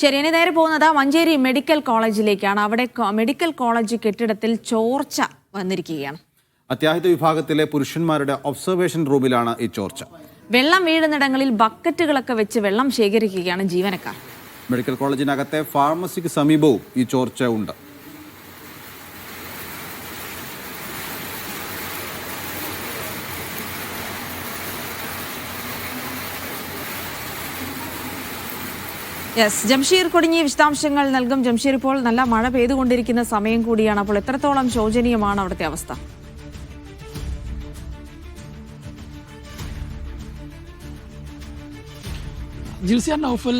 ശരി ഇനി നേരെ പോകുന്നത് മഞ്ചേരി മെഡിക്കൽ കോളേജിലേക്കാണ്. അവിടെ മെഡിക്കൽ കോളേജ് കെട്ടിടത്തിൽ ചോർച്ച വന്നിരിക്കുകയാണ്. അത്യാഹിത വിഭാഗത്തിലെ പുരുഷന്മാരുടെ ഒബ്സർവേഷൻ റൂമിലാണ് ഈ ചോർച്ച. വെള്ളം വീഴുന്നിടങ്ങളിൽ ബക്കറ്റുകളൊക്കെ വെച്ച് വെള്ളം ശേഖരിക്കുകയാണ് ജീവനക്കാർ. മെഡിക്കൽ കോളേജിനകത്തെ ഫാർമസിക്ക് സമീപവും ഈ ചോർച്ച ഉണ്ട് യെസ് ജംഷീർ കൊടിഞ്ഞി വിശദാംശങ്ങൾ നൽകും. ജംഷീർ ഇപ്പോൾ നല്ല മഴ പെയ്തുകൊണ്ടിരിക്കുന്ന സമയം കൂടിയാണ്. അപ്പോൾ എത്രത്തോളം ശോചനീയമാണ് അവിടുത്തെ അവസ്ഥ? ജിൽസിയാർ നൌഫൽ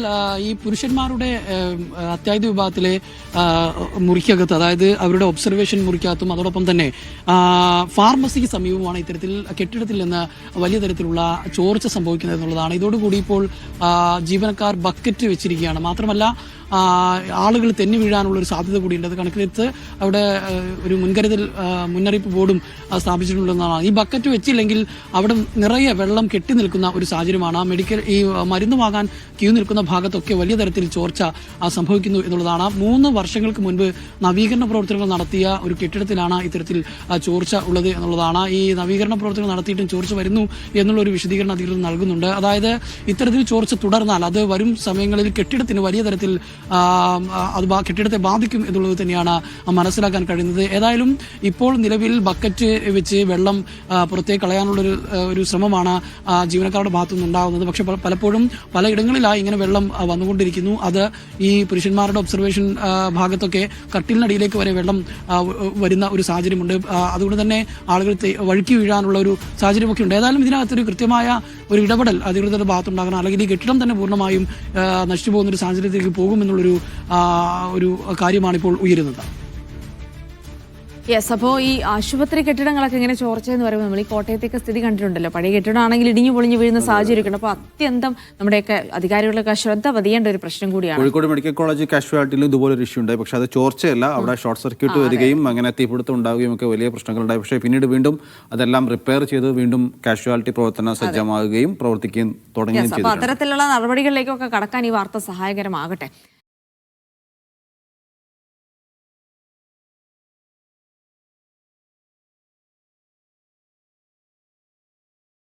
ഈ പുരുഷന്മാരുടെ അത്യാഹിത വിഭാഗത്തിലെ മുറിക്കകത്ത് അതായത് അവരുടെ ഒബ്സർവേഷൻ മുറിക്കകത്തും അതോടൊപ്പം തന്നെ ഫാർമസിക്ക് സമീപമാണ് ഇത്തരത്തിൽ കെട്ടിടത്തിൽ നിന്ന് വലിയ തരത്തിലുള്ള ചോർച്ച സംഭവിക്കുന്നത് എന്നുള്ളതാണ്. ഇതോടുകൂടി ഇപ്പോൾ ജീവനക്കാർ ബക്കറ്റ് വെച്ചിരിക്കുകയാണ്. മാത്രമല്ല ആളുകൾ തെന്നി വീഴാനുള്ള ഒരു സാധ്യത കൂടിയുണ്ട്. അത് കണക്കിലെടുത്ത് അവിടെ ഒരു മുൻകരുതൽ മുന്നറിയിപ്പ് ബോർഡും സ്ഥാപിച്ചിട്ടുണ്ടെന്നാണ്. ഈ ബക്കറ്റ് വെച്ചില്ലെങ്കിൽ അവിടെ നിറയെ വെള്ളം കെട്ടി നിൽക്കുന്ന ഒരു സാഹചര്യമാണ്. മെഡിക്കൽ ഈ മരുന്ന് വാങ്ങാൻ ക്യൂ നിൽക്കുന്ന ഭാഗത്തൊക്കെ വലിയ തരത്തിൽ ചോർച്ച സംഭവിക്കുന്നു എന്നുള്ളതാണ്. മൂന്ന് വർഷങ്ങൾക്ക് മുൻപ് നവീകരണ പ്രവർത്തനങ്ങൾ നടത്തിയ ഒരു കെട്ടിടത്തിലാണ് ഇത്തരത്തിൽ ചോർച്ച ഉള്ളത് എന്നുള്ളതാണ്. ഈ നവീകരണ പ്രവർത്തനങ്ങൾ നടത്തിയിട്ടും ചോർച്ച വരുന്നു എന്നുള്ള ഒരു വിശദീകരണം അധികൃതർ നൽകുന്നുണ്ട്. അതായത് ഇത്തരത്തിൽ ചോർച്ച തുടർന്നാൽ അത് വരും സമയങ്ങളിൽ കെട്ടിടത്തിന് വലിയ തരത്തിൽ അത് കെട്ടിടത്തെ ബാധിക്കും എന്നുള്ളത് തന്നെയാണ് മനസ്സിലാക്കാൻ കഴിയുന്നത്. ഏതായാലും ഇപ്പോൾ നിലവിൽ ബക്കറ്റ് വെച്ച് വെള്ളം പുറത്തേക്ക് കളയാനുള്ളൊരു ഒരു ശ്രമമാണ് ജീവനക്കാരുടെ ഭാഗത്തു പക്ഷേ പക്ഷെ പല- പലപ്പോഴും പലയിടങ്ങളിലായി ഇങ്ങനെ വെള്ളം വന്നുകൊണ്ടിരിക്കുന്നു. അത് ഈ പുരുഷന്മാരുടെ ഒബ്സർവേഷൻ ഭാഗത്തൊക്കെ കട്ടിലിനടിയിലേക്ക് വരെ വെള്ളം വരുന്ന ഒരു സാഹചര്യമുണ്ട്. അതുകൊണ്ട് തന്നെ ആളുകൾ വഴുക്കി വീഴാനുള്ള ഒരു സാഹചര്യമൊക്കെ ഉണ്ട്. ഏതായാലും ഇതിനകത്തൊരു കൃത്യമായ ഒരു ഇടപെടൽ അധികൃതരുടെ ഭാഗത്തുണ്ടാകണം. അല്ലെങ്കിൽ ഈ കെട്ടിടം തന്നെ പൂർണമായും നശിച്ചു പോകുന്ന ഒരു സാഹചര്യത്തിലേക്ക് പോകുമെന്നുള്ളൊരു ഒരു കാര്യമാണ് ഇപ്പോൾ ഉയരുന്നത്. യെസ് അപ്പോൾ ഈ ആശുപത്രി കെട്ടിടങ്ങളൊക്കെ ഇങ്ങനെ ചോർച്ച എന്ന് പറയുമ്പോൾ നമ്മൾ ഈ കോട്ടയത്തേക്ക് സ്ഥിതി കണ്ടിട്ടുണ്ടല്ലോ. പഴയ കെട്ടിടമാണെങ്കിൽ ഇടിഞ്ഞു പൊളിഞ്ഞു വീഴുന്ന സാഹചര്യമൊക്കെ അപ്പോൾ അത്യന്തം നമ്മുടെയൊക്കെ അധികാരികളൊക്കെ ശ്രദ്ധ പതിയേണ്ട ഒരു പ്രശ്നം കൂടിയാണ്. കോഴിക്കോട് മെഡിക്കൽ കോളേജ് കാഷ്വാലിറ്റിയിലും ഇതുപോലെ ഒരു ഇഷ്യൂ ഉണ്ടായി. പക്ഷേ അത് ചോർച്ചയല്ല. അവിടെ ഷോർട്ട് സർക്യൂട്ട് വരികയും അങ്ങനെ തീപിടുത്തം ഉണ്ടാവുകയും ഒക്കെ വലിയ പ്രശ്നങ്ങളുണ്ടായി. പക്ഷേ പിന്നീട് വീണ്ടും അതെല്ലാം റിപ്പയർ ചെയ്ത് വീണ്ടും കാഷ്വാലിറ്റി പ്രവർത്തന സജ്ജമാകുകയും പ്രവർത്തിക്കുകയും തുടങ്ങുകയും ചെയ്തിട്ടുണ്ട്. അത്തരത്തിലുള്ള നടപടികളിലേക്കൊക്കെ കടക്കാൻ ഈ വാർത്ത സഹായകരമാകട്ടെ.